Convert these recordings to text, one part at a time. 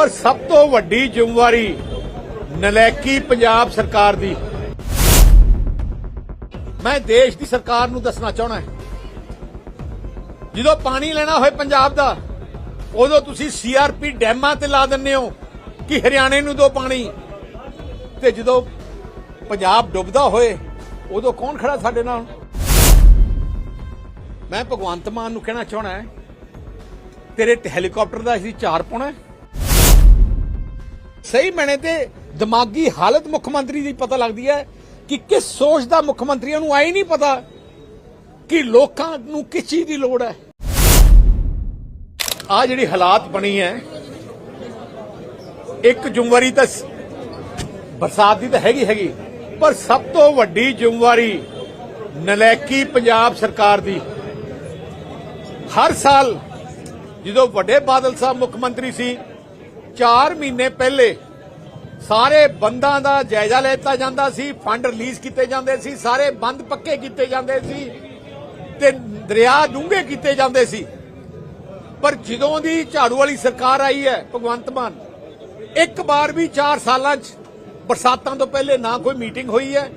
ਪਰ ਸਭ ਤੋਂ ਵੱਡੀ ਜ਼ਿੰਮੇਵਾਰੀ ਨਲੈਕੀ ਪੰਜਾਬ ਸਰਕਾਰ ਦੀ। ਮੈਂ ਦੇਸ਼ ਦੀ ਸਰਕਾਰ ਨੂੰ ਦੱਸਣਾ ਚਾਹਣਾ ਜਦੋਂ ਪਾਣੀ ਲੈਣਾ ਹੋਏ ਪੰਜਾਬ ਦਾ, ਉਦੋਂ ਤੁਸੀਂ ਸੀਆਰਪੀ ਡੈਮਾਂ ਤੇ ਲਾ ਦਿੰਦੇ ਹੋ ਕਿ ਹਰਿਆਣੇ ਨੂੰ ਦੋ ਪਾਣੀ। ਤੇ ਜਦੋਂ ਪੰਜਾਬ ਡੁੱਬਦਾ ਹੋਏ, ਉਦੋਂ ਕੌਣ ਖੜਾ ਸਾਡੇ ਨਾਲ? ਮੈਂ ਭਗਵੰਤ ਮਾਨ ਨੂੰ ਕਹਿਣਾ ਚਾਹਣਾ ਤੇਰੇ ਹੈਲੀਕਾਪਟਰ ਦਾ ਅਸੀਂ ਚਾਰ ਪਾਉਣਾ ਸਹੀ ਮੈਨੇ ਤੇ ਦਿਮਾਗੀ ਹਾਲਤ ਮੁੱਖ ਮੰਤਰੀ ਦੀ ਪਤਾ ਲੱਗਦੀ ਹੈ ਕਿ ਕਿਸ ਸੋਚ ਦਾ ਮੁੱਖ ਮੰਤਰੀਆਂ ਨੂੰ ਆਈ ਨਹੀਂ ਪਤਾ ਕਿ ਲੋਕਾਂ ਨੂੰ ਕਿਸ ਚੀਜ਼ ਦੀ ਲੋੜ ਹੈ। ਆ ਜਿਹੜੀ ਹਾਲਾਤ ਬਣੀ ਹੈ, ਇੱਕ ਜ਼ਿੰਮੇਵਾਰੀ ਤਾਂ ਬਰਸਾਤ ਦੀ ਤਾਂ ਹੈਗੀ ਹੈਗੀ। ਪਰ ਸਭ ਤੋਂ ਵੱਡੀ ਜ਼ਿੰਮੇਵਾਰੀ ਨਲੈਕੀ ਪੰਜਾਬ ਸਰਕਾਰ ਦੀ। ਹਰ ਸਾਲ ਜਦੋਂ ਵੱਡੇ ਬਾਦਲ ਸਾਹਿਬ ਮੁੱਖ ਮੰਤਰੀ ਸੀ 4 ਮਹੀਨੇ ਪਹਿਲੇ ਸਾਰੇ ਬੰਦਾਂ ਦਾ ਜਾਇਜ਼ਾ ਲੈਤਾ ਜਾਂਦਾ ਸੀ, ਫੰਡ ਰਿਲੀਜ਼ ਕੀਤੇ ਜਾਂਦੇ ਸੀ, ਸਾਰੇ ਬੰਦ ਪੱਕੇ ਕੀਤੇ ਜਾਂਦੇ ਸੀ ਤੇ ਦਰਿਆ ਡੂੰਘੇ ਕੀਤੇ ਜਾਂਦੇ ਸੀ। ਪਰ ਜਦੋਂ ਦੀ ਝਾੜੂ ਵਾਲੀ ਸਰਕਾਰ ਆਈ ਹੈ, ਭਗਵੰਤ ਮਾਨ, ਇੱਕ ਵਾਰ ਵੀ 4 ਸਾਲਾਂ 'ਚ ਬਰਸਾਤਾਂ ਤੋਂ ਪਹਿਲੇ ਨਾ ਕੋਈ ਮੀਟਿੰਗ ਹੋਈ ਹੈ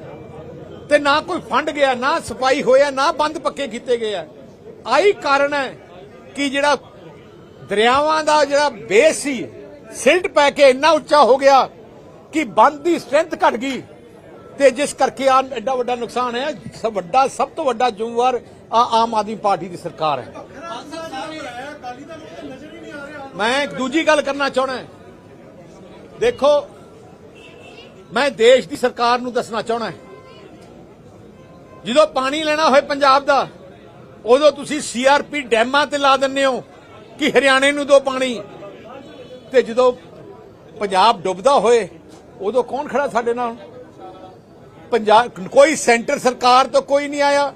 ਤੇ ਨਾ ਕੋਈ ਫੰਡ ਗਿਆ, ਨਾ ਸਫ਼ਾਈ ਹੋਇਆ, ਨਾ ਬੰਦ ਪੱਕੇ ਕੀਤੇ ਗਏ ਆ। ਆਹੀ ਕਾਰਨ ਹੈ ਕਿ ਜਿਹੜਾ ਦਰਿਆਵਾਂ ਦਾ ਜਿਹੜਾ ਬੇਸ ਸੀ ਸਿਲਟ ਪੈ ਕੇ ਇੰਨਾ ਉੱਚਾ ਹੋ ਗਿਆ ਕਿ ਬੰਦ ਦੀ ਸਟਰੈਂਥ ਘਟ ਗਈ। ਤੇ ਜਿਸ ਕਰਕੇ ਆ ਐਡਾ ਵੱਡਾ ਨੁਕਸਾਨ ਹੈ, ਸਭ ਵੱਡਾ, ਸਭ ਤੋਂ ਵੱਡਾ ਜ਼ਿੰਮੇਵਾਰ ਆ ਆਮ ਆਦਮੀ ਪਾਰਟੀ ਦੀ ਸਰਕਾਰ ਹੈ। ਮੈਂ ਇੱਕ ਦੂਜੀ ਗੱਲ ਕਰਨਾ ਚਾਹਣਾ ਦੇਖੋ, ਮੈਂ ਦੇਸ਼ ਦੀ ਸਰਕਾਰ ਨੂੰ ਦੱਸਣਾ ਚਾਹਣਾ ਜਦੋਂ ਪਾਣੀ ਲੈਣਾ ਹੋਏ ਪੰਜਾਬ ਦਾ, ਉਦੋਂ ਤੁਸੀਂ ਸੀਆਰਪੀ ਡੈਮਾਂ ਤੇ ਲਾ ਦਿੰਦੇ ਹੋ ਕਿ ਹਰਿਆਣੇ ਨੂੰ ਦੋ ਪਾਣੀ। ਤੇ ਜਦੋਂ ਪੰਜਾਬ ਡੁੱਬਦਾ ਹੋਏ, ਉਦੋਂ ਕੌਣ ਖੜਾ ਸਾਡੇ ਨਾਲ? ਪੰਜਾਬ, ਕੋਈ ਸੈਂਟਰ ਸਰਕਾਰ ਤੋਂ ਕੋਈ ਨਹੀਂ ਆਇਆ,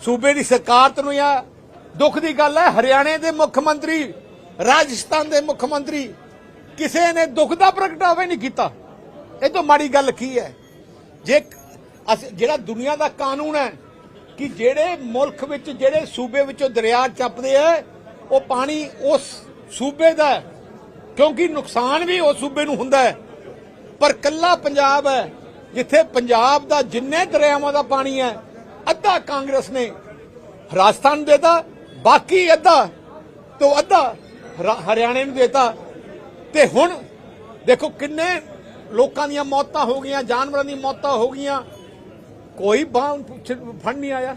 ਸੂਬੇ ਦੀ ਸਰਕਾਰ ਤੋਂ ਨਹੀਂ ਆਇਆ। ਦੁੱਖ ਦੀ ਗੱਲ ਹੈ, ਹਰਿਆਣੇ ਦੇ ਮੁੱਖ ਮੰਤਰੀ, ਰਾਜਸਥਾਨ ਦੇ ਮੁੱਖ ਮੰਤਰੀ, ਕਿਸੇ ਨੇ ਦੁੱਖ ਦਾ ਪ੍ਰਗਟਾਵਾ ਨਹੀਂ ਕੀਤਾ। ਇਹ ਤੋਂ ਮਾੜੀ ਗੱਲ ਕੀ ਹੈ? ਜੇ ਅਸ- ਜਿਹੜਾ ਦੁਨੀਆ ਦਾ ਕਾਨੂੰਨ ਹੈ ਕਿ ਜਿਹੜੇ ਮੁਲਕ ਵਿੱਚ, ਜਿਹੜੇ ਸੂਬੇ ਵਿੱਚੋਂ ਦਰਿਆ ਚੱਪਦੇ ਆ ਉਹ ਪਾਣੀ ਉਸ ਸੂਬੇ ਦਾ ਕਿਉਂਕਿ ਨੁਕਸਾਨ ਵੀ ਉਸ ਸੂਬੇ ਨੂੰ ਹੁੰਦਾ ਹੈ। ਪਰ ਕੱਲਾ ਪੰਜਾਬ ਹੈ, ਜਿੱਥੇ ਪੰਜਾਬ ਦਾ ਜਿੰਨੇ ਦਰਿਆਵਾਂ ਦਾ ਪਾਣੀ ਹੈ, ਅੱਧਾ ਕਾਂਗਰਸ ਨੇ ਰਾਜਸਥਾਨ ਨੂੰ ਦੇਤਾ, ਬਾਕੀ ਅੱਧਾ ਤੋਂ ਅੱਧਾ ਹਰਿਆਣੇ ਨੂੰ ਦੇਤਾ। ਤੇ ਹੁਣ ਦੇਖੋ ਕਿੰਨੇ ਲੋਕਾਂ ਦੀਆਂ ਮੌਤਾਂ ਹੋ ਗਈਆਂ, ਜਾਨਵਰਾਂ ਦੀਆਂ ਮੌਤਾਂ ਹੋ ਗਈਆਂ। ਕੋਈ ਬਾਹ ਫੜ ਨਹੀਂ ਆਇਆ।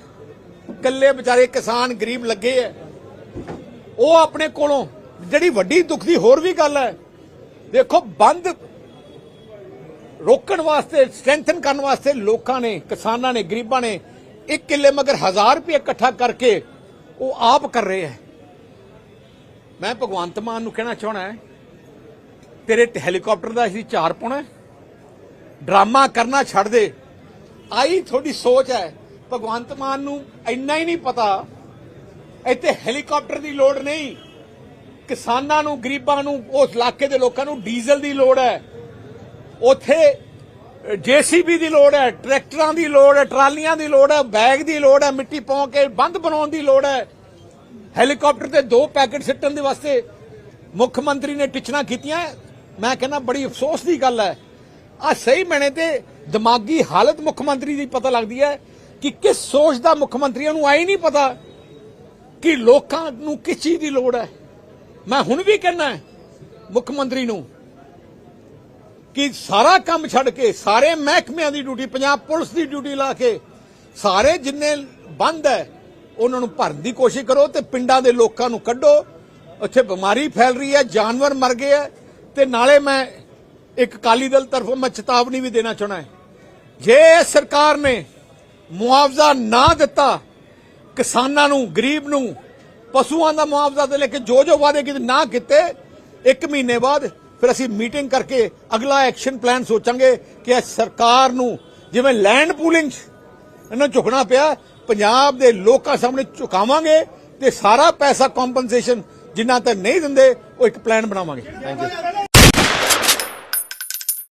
ਕੱਲੇ ਵਿਚਾਰੇ ਕਿਸਾਨ ਗਰੀਬ ਲੱਗੇ ਐ ਉਹ ਆਪਣੇ ਕੋਲੋਂ ਜਿਹੜੀ ਵੱਡੀ ਦੁੱਖ ਦੀ ਹੋਰ ਵੀ ਗੱਲ ਹੈ, ਦੇਖੋ, ਬੰਦ ਰੋਕਣ ਵਾਸਤੇ ਸਟਰੈਂਥਨ ਕਰਨ ਵਾਸਤੇ ਲੋਕਾਂ ਨੇ, ਕਿਸਾਨਾਂ ਨੇ, ਗਰੀਬਾਂ ਨੇ ਇੱਕ ਕਿੱਲੇ ਮਗਰ 1000 ਰੁਪਏ ਇਕੱਠਾ ਕਰਕੇ ਉਹ ਆਪ ਕਰ ਰਹੇ ਹੈ। ਮੈਂ ਭਗਵੰਤ ਮਾਨ ਨੂੰ ਕਹਿਣਾ ਚਾਹਣਾ ਹੈ, ਤੇਰੇ ਹੈਲੀਕਾਪਟਰ ਦਾ ਅਸੀਂ ਚਾਰ ਪਾਉਣਾ ਡਰਾਮਾ ਕਰਨਾ ਛੱਡ ਦੇ। ਆਈ ਤੁਹਾਡੀ ਸੋਚ ਹੈ। ਭਗਵੰਤ ਮਾਨ ਨੂੰ ਇੰਨਾ ਹੀ ਨਹੀਂ ਪਤਾ, ਇੱਥੇ ਹੈਲੀਕਾਪਟਰ ਦੀ ਲੋੜ ਨਹੀਂ। ਕਿਸਾਨਾਂ ਨੂੰ, ਗਰੀਬਾਂ ਨੂੰ, ਉਸ ਇਲਾਕੇ ਦੇ ਲੋਕਾਂ ਨੂੰ ਡੀਜ਼ਲ ਦੀ ਲੋੜ ਹੈ। ਉਥੇ ਜੀਸੀਬੀ ਦੀ ਲੋੜ ਹੈ, ਟਰੈਕਟਰਾਂ ਦੀ ਲੋੜ ਹੈ, ਟਰਾਲੀਆਂ ਦੀ ਲੋੜ ਹੈ, ਬੈਗ ਦੀ ਲੋੜ ਹੈ, ਮਿੱਟੀ ਪਾਉ ਕੇ ਬੰਦ ਬਣਾਉਣ ਦੀ ਲੋੜ ਹੈ। ਹੈਲੀਕਾਪਟਰ ਤੇ ਦੋ ਪੈਕੇਟ ਸਿੱਟਣ ਦੇ ਵਾਸਤੇ ਮੁੱਖ ਮੰਤਰੀ ਨੇ ਟਿਚਣਾ ਕੀਤੀਆਂ। ਮੈਂ ਕਹਿੰਦਾ ਬੜੀ ਅਫਸੋਸ ਦੀ ਗੱਲ ਹੈ। ਆ ਸਹੀ ਮੈਨੇ ਤੇ ਦਿਮਾਗੀ ਹਾਲਤ ਮੁੱਖ ਮੰਤਰੀ ਦੀ ਪਤਾ ਲੱਗਦੀ ਹੈ ਕਿ ਕਿਸ ਸੋਚ ਦਾ ਮੁੱਖ ਮੰਤਰੀਆਂ ਨੂੰ ਆਈ ਨਹੀਂ ਪਤਾ ਕਿ ਲੋਕਾਂ ਨੂੰ ਕਿਸ ਚੀਜ਼ ਦੀ ਲੋੜ ਹੈ। ਮੈਂ ਹੁਣ ਵੀ ਕਹਿੰਦਾ ਮੁੱਖ ਮੰਤਰੀ ਨੂੰ, ਕਿ ਸਾਰਾ ਕੰਮ ਛੱਡ ਕੇ, ਸਾਰੇ ਮਹਿਕਮਿਆਂ ਦੀ ਡਿਊਟੀ, ਪੰਜਾਬ ਪੁਲਿਸ ਦੀ ਡਿਊਟੀ ਲਾ ਕੇ, ਸਾਰੇ ਜਿੰਨੇ ਬੰਦ ਹੈ, ਉਹਨਾਂ ਨੂੰ ਭਰਨ ਦੀ ਕੋਸ਼ਿਸ਼ ਕਰੋ ਤੇ ਪਿੰਡਾਂ ਦੇ ਲੋਕਾਂ ਨੂੰ ਕੱਢੋ। ਉੱਥੇ ਬਿਮਾਰੀ ਫੈਲ ਰਹੀ ਹੈ, ਜਾਨਵਰ ਮਰ ਗਏ ਹੈ, ਤੇ ਨਾਲੇ ਮੈਂ ਇੱਕ ਕਾਲੀ ਦਲ ਤਰਫੋਂ ਮੈਂ ਚੇਤਾਵਨੀ ਵੀ ਦੇਣਾ ਚਾਹਣਾ ਹੈ। ਜੇ ਇਹ ਸਰਕਾਰ ਨੇ ਮੁਆਵਜ਼ਾ ਨਾ ਦਿੱਤਾ, ਕਿਸਾਨਾਂ ਨੂੰ, ਗਰੀਬ ਨੂੰ ਪਸ਼ੂਆਂ ਦਾ ਮੁਆਵਜ਼ਾ ਦੇ ਲੈ ਕੇ ਜੋ ਜੋ ਵਾਅਦੇ ਕੀਤੇ, ਨਾ ਕੀਤੇ, ਇੱਕ ਮਹੀਨੇ ਬਾਅਦ ਫਿਰ ਅਸੀਂ ਮੀਟਿੰਗ ਕਰਕੇ ਅਗਲਾ ਐਕਸ਼ਨ ਪਲਾਨ ਸੋਚਾਂਗੇ ਕਿ ਇਹ ਸਰਕਾਰ ਨੂੰ ਜਿਵੇਂ ਲੈਂਡ ਪੂਲਿੰਗ ਇਹਨਾਂ ਨੂੰ ਝੁਕਣਾ ਪਿਆ, ਪੰਜਾਬ ਦੇ ਲੋਕਾਂ ਸਾਹਮਣੇ ਝੁਕਾਵਾਂਗੇ ਤੇ ਸਾਰਾ ਪੈਸਾ ਕੰਪਨਸੇਸ਼ਨ ਜਿੰਨਾ ਤੱਕ ਨਹੀਂ ਦਿੰਦੇ, ਉਹ ਇੱਕ ਪਲਾਨ ਬਣਾਵਾਂਗੇ। Thank you